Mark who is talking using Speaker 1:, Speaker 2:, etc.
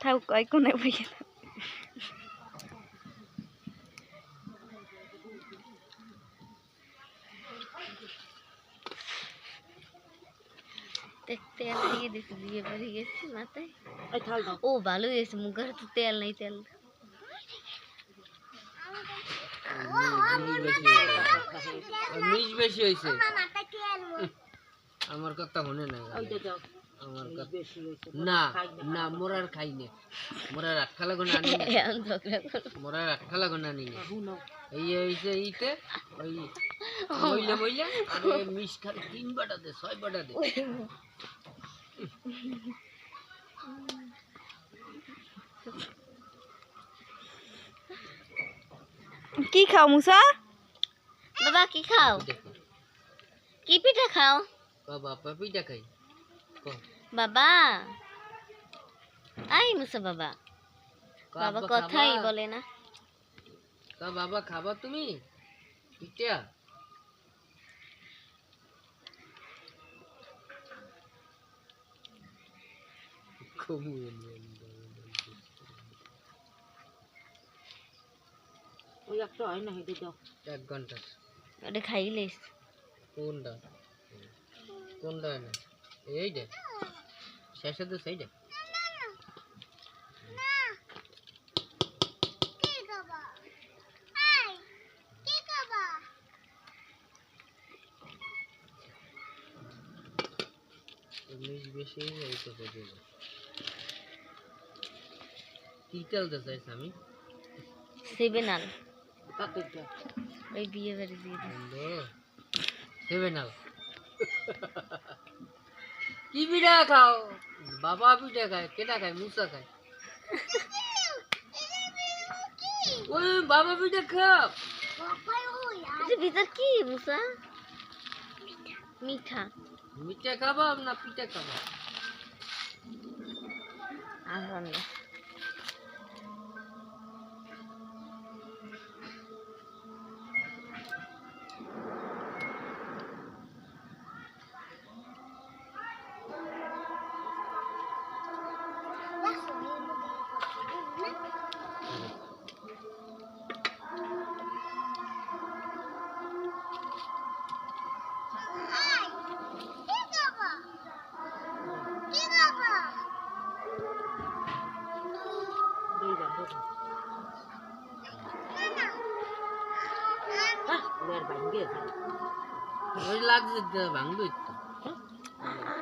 Speaker 1: থাক কয় কোনে বইয়ে
Speaker 2: তেল দিয়ে দিছি দিয়ে বেরিয়ে গেছি মাথায়। ও ভালো হয়েছে মুখের তো তেল নেই তেল
Speaker 3: মিস বেশি হয়েছে। আমার কথা মনে নাই। আমার কথা
Speaker 4: বেশি হয়েছে
Speaker 3: না না। মোরার খাই নে। মোরার আটকা লাগো না আনি না।
Speaker 2: এখন ঝগড়া করো
Speaker 3: মোরার আটকা লাগো না। আনি এই হয়েছে এইতে ওই মইলা মইলা আরে মিস খালি তিন বাটা দে ছয় বাটা দে।
Speaker 1: কি খাও মুসা?
Speaker 2: বাবা কি খাও
Speaker 3: দেখো
Speaker 2: কি পিঠা খাও
Speaker 3: বাবা পাপিটা খাই
Speaker 2: বাবা আই মুসা বাবা বাবা কথাই বলে না
Speaker 3: তা বাবা খাবা তুমি পিঠা
Speaker 4: ওই একটা হয় না হেঁটে দাও
Speaker 3: এক ঘণ্টা
Speaker 2: ওটা খাইলেস
Speaker 3: কোনটা? কোনটা না এইটা শেষে তো সেইটা মিস বেশি এই তো করে কি চলতে চাইছ আমি?
Speaker 2: সেভেন আল ওই বিয়ে বাড়ি দিয়ে। দিস
Speaker 3: বন্ধু দেবে না কি পিঠা খাও? বাবা পিঠা খায় কেটা খায়? মুসা খায়। ওই বাবা পিঠা খাও
Speaker 2: ভিতর কি মুসা? মিঠা।
Speaker 3: মিঠা খাবা না পিঠা খাবা
Speaker 2: আরাম
Speaker 4: 아, 왜 라지
Speaker 3: 방도 있다. 응?